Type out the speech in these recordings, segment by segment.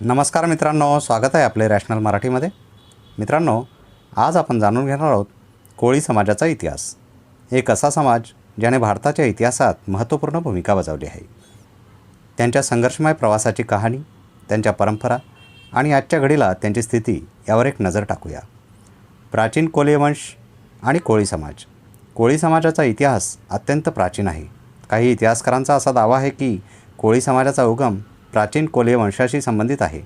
नमस्कार मित्रांनो स्वागत आहे आपले रॅशनल मराठीमध्ये. मित्रांनो आज आपण जाणून घेणार आहोत कोळी समाजाचा इतिहास. एक असा समाज ज्याने भारताच्या इतिहासात महत्त्वपूर्ण भूमिका बजावली आहे. त्यांच्या संघर्षमय प्रवासाची कहाणी त्यांच्या परंपरा आणि आजच्या घडीला त्यांची स्थिती यावर एक नजर टाकूया. प्राचीन कोळीवंश आणि कोळी समाज. कोळी समाजाचा इतिहास अत्यंत प्राचीन आहे. काही इतिहासकारांचा असा दावा आहे की कोळी समाजाचा उगम प्राचीन कोळी वंशाशी संबंधित आहे.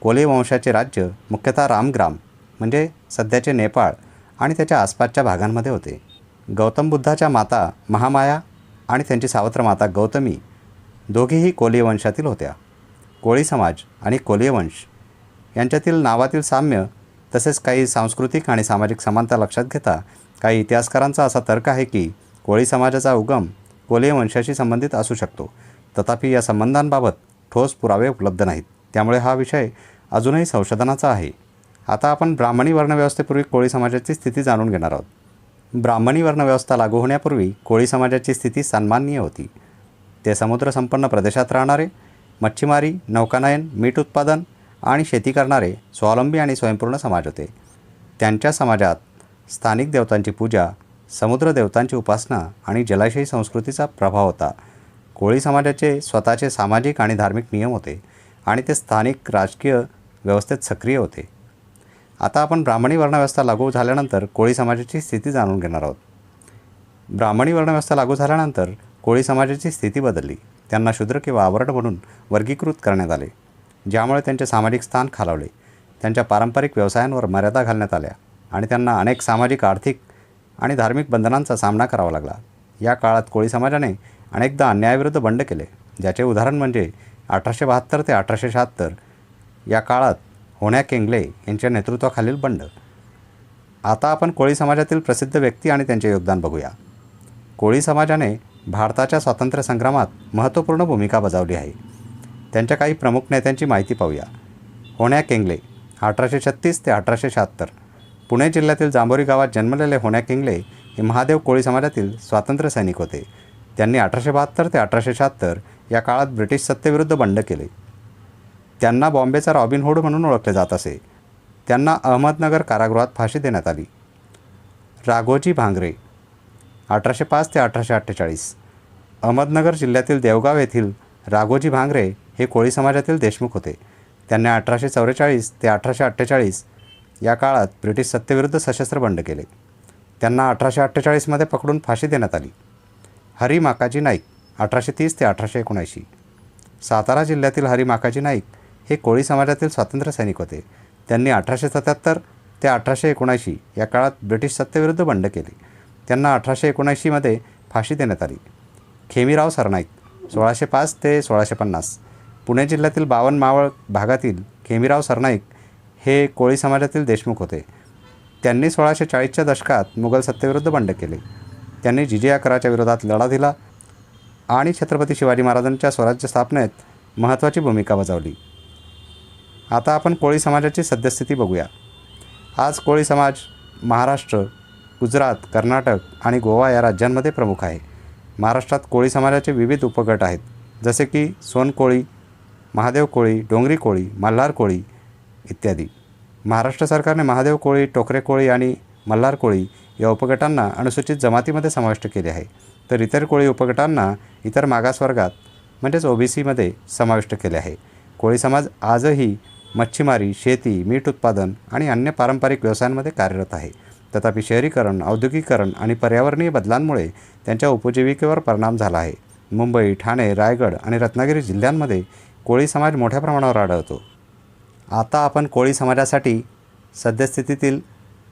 कोळी वंशाचे राज्य मुख्यतः रामग्राम म्हणजे सध्याचे नेपाळ आणि त्याच्या आसपासच्या भागांमध्ये होते. गौतम बुद्धाच्या माता महामाया आणि त्यांची सावत्र माता गौतमी दोघेही कोळी वंशातील होत्या. कोळी समाज आणि कोळी वंश यांच्यातील नावातील साम्य तसेच काही सांस्कृतिक आणि सामाजिक समानता लक्षात घेता काही इतिहासकारांचा असा तर्क आहे की कोळी समाजाचा उगम कोळी वंशाशी संबंधित असू शकतो. तथापि या संबंधांबाबत ठोस पुरावे उपलब्ध नाहीत. त्यामुळे हा विषय अजूनही संशोधनाचा आहे. आता आपण ब्राह्मणी वर्णव्यवस्थेपूर्वी कोळी समाजाची स्थिती जाणून घेणार आहोत. ब्राह्मणी वर्णव्यवस्था लागू होण्यापूर्वी कोळी समाजाची स्थिती सन्माननीय होती. ते समुद्रसंपन्न प्रदेशात राहणारे मच्छीमारी नौकानयन मीठ उत्पादन आणि शेती करणारे स्वावलंबी आणि स्वयंपूर्ण समाज होते. त्यांच्या समाजात स्थानिक देवतांची पूजा समुद्र देवतांची उपासना आणि जलाशयी संस्कृतीचा प्रभाव होता. कोळी समाजाचे स्वतःचे सामाजिक आणि धार्मिक नियम होते आणि ते स्थानिक राजकीय व्यवस्थेत सक्रिय होते. आता आपण ब्राह्मणी वर्णव्यवस्था लागू झाल्यानंतर कोळी समाजाची स्थिती जाणून घेणार आहोत. ब्राह्मणी वर्णव्यवस्था लागू झाल्यानंतर कोळी समाजाची स्थिती बदलली. त्यांना शूद्र किंवा आवरण म्हणून वर्गीकृत करण्यात आले ज्यामुळे त्यांचे सामाजिक स्थान खालावले त्यांच्या पारंपरिक व्यवसायांवर मर्यादा घालण्यात आल्या आणि त्यांना अनेक सामाजिक आर्थिक आणि धार्मिक बंधनांचा सामना करावा लागला. या काळात कोळी समाजाने अनेकदा अन्यायाविरुद्ध बंड केले ज्याचे उदाहरण म्हणजे अठराशे बहात्तर ते अठराशे शहात्तर या काळात होण्या केंगले यांच्या नेतृत्वाखालील बंड. आता आपण कोळी समाजातील प्रसिद्ध व्यक्ती आणि त्यांचे योगदान बघूया. कोळी समाजाने भारताच्या स्वातंत्र्य संग्रामात महत्त्वपूर्ण भूमिका बजावली आहे. त्यांच्या काही प्रमुख नेत्यांची माहिती पाहूया. होण्या केंगले अठराशे छत्तीस ते अठराशे शहात्तर. पुणे जिल्ह्यातील जांभोरी गावात जन्मलेले होण्या केंगले हे महादेव कोळी समाजातील स्वातंत्र्य सैनिक होते. त्यांनी अठराशे बहात्तर ते अठराशे शहात्तर या काळात ब्रिटिश सत्तेविरुद्ध बंड केले. त्यांना बॉम्बेचा रॉबिनहूड म्हणून ओळखले जात असे. त्यांना अहमदनगर कारागृहात फाशी देण्यात आली. राघोजी भांगरे अठराशे पाच ते अठराशे अठ्ठेचाळीस. अहमदनगर जिल्ह्यातील देवगाव येथील राघोजी भांगरे हे कोळी समाजातील देशमुख होते. त्यांनी अठराशे चौवेचाळीस ते अठराशे अठ्ठेचाळीस या काळात ब्रिटिश सत्तेविरुद्ध सशस्त्र बंड केले. त्यांना अठराशे अठ्ठेचाळीसमध्ये पकडून फाशी देण्यात आली. हरी माकाजी नाईक अठराशे तीस ते अठराशे एकोणऐंशी. सातारा जिल्ह्यातील हरी माकाजी नाईक हे कोळी समाजातील स्वातंत्र्य सैनिक होते. त्यांनी अठराशे सत्याहत्तर ते अठराशे एकोणऐंशी या काळात ब्रिटिश सत्तेविरुद्ध बंड केले. त्यांना अठराशे एकोणऐंशीमध्ये फाशी देण्यात आली. खेमीराव सरनाईक सोळाशे पाच ते सोळाशे पन्नास. पुणे जिल्ह्यातील बावन मावळ भागातील खेमीराव सरनाईक हे कोळी समाजातील देशमुख होते. त्यांनी सोळाशे चाळीसच्या दशकात मुघल सत्तेविरुद्ध बंड केले. त्यांनी जिजिया कराच्या विरोधात लढा दिला आणि छत्रपती शिवाजी महाराजांच्या स्वराज्य स्थापनेत महत्त्वाची भूमिका बजावली. आता आपण कोळी समाजाची सद्यस्थिती बघूया. आज कोळी समाज महाराष्ट्र गुजरात कर्नाटक आणि गोवा या राज्यांमध्ये प्रमुख आहे. महाराष्ट्रात कोळी समाजाचे विविध उपगट आहेत जसे की सोनकोळी महादेव कोळी डोंगरी कोळी मल्हार कोळी इत्यादी. महाराष्ट्र सरकारने महादेव कोळी टोकरे कोळी आणि मल्हार कोळी या उपगटांना अनुसूचित जमातीमध्ये समाविष्ट केले आहे. तर इतर कोळी उपगटांना इतर मागासवर्गात म्हणजेच ओ बी सीमध्ये समाविष्ट केले आहे. कोळी समाज आजही मच्छीमारी शेती मीठ उत्पादन आणि अन्य पारंपरिक व्यवसायांमध्ये कार्यरत आहे. तथापि शहरीकरण औद्योगिकरण आणि पर्यावरणीय बदलांमुळे त्यांच्या उपजीविकेवर परिणाम झाला आहे. मुंबई ठाणे रायगड आणि रत्नागिरी जिल्ह्यांमध्ये कोळी समाज मोठ्या प्रमाणावर आढळतो. आता आपण कोळी समाजासाठी सद्यस्थितीतील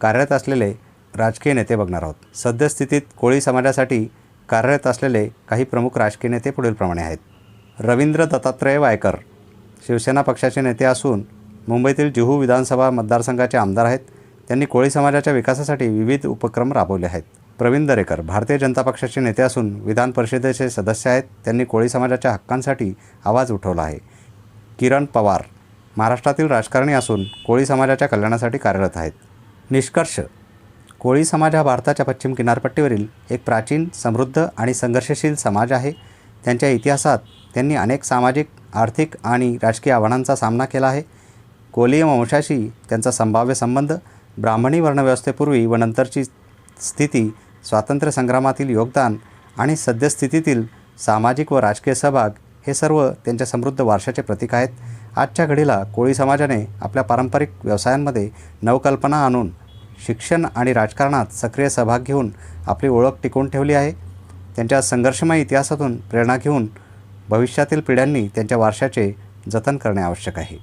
कार्यरत असलेले राजकीय नेते बघणार आहोत. सद्यस्थितीत कोळी समाजासाठी कार्यरत असलेले काही प्रमुख राजकीय नेते पुढीलप्रमाणे आहेत. रवींद्र दत्तात्रय वायकर शिवसेना पक्षाचे नेते असून मुंबईतील जुहू विधानसभा मतदारसंघाचे आमदार आहेत. त्यांनी कोळी समाजाच्या विकासासाठी विविध उपक्रम राबवले आहेत. प्रवीण दरेकर भारतीय जनता पक्षाचे नेते असून विधान परिषदेचे सदस्य आहेत. त्यांनी कोळी समाजाच्या हक्कांसाठी आवाज उठवला आहे. किरण पवार महाराष्ट्रातील राजकारणी असून कोळी समाजाच्या कल्याणासाठी कार्यरत आहेत. निष्कर्ष. कोळी समाज हा भारताच्या पश्चिम किनारपट्टीवरील एक प्राचीन समृद्ध आणि संघर्षशील समाज आहे. त्यांच्या इतिहासात त्यांनी अनेक सामाजिक आर्थिक आणि राजकीय आव्हानांचा सामना केला आहे. कोलीय वंशाशी त्यांचा संभाव्य संबंध ब्राह्मणी वर्णव्यवस्थेपूर्वी व नंतरची स्थिती स्वातंत्र्य संग्रामातील योगदान आणि सद्यस्थितीतील सामाजिक व राजकीय सहभाग हे सर्व त्यांच्या समृद्ध वारशाचे प्रतीक आहेत. आजच्या घडीला कोळी समाजाने आपल्या पारंपरिक व्यवसायांमध्ये नवकल्पना आणून शिक्षण आणि राजकारणात सक्रिय सहभाग घेऊन आपली ओळख टिकवून ठेवली आहे. त्यांच्या संघर्षमय इतिहासातून प्रेरणा घेऊन भविष्यातील पिढ्यांनी त्यांच्या वारशाचे जतन करणे आवश्यक आहे.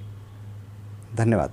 धन्यवाद.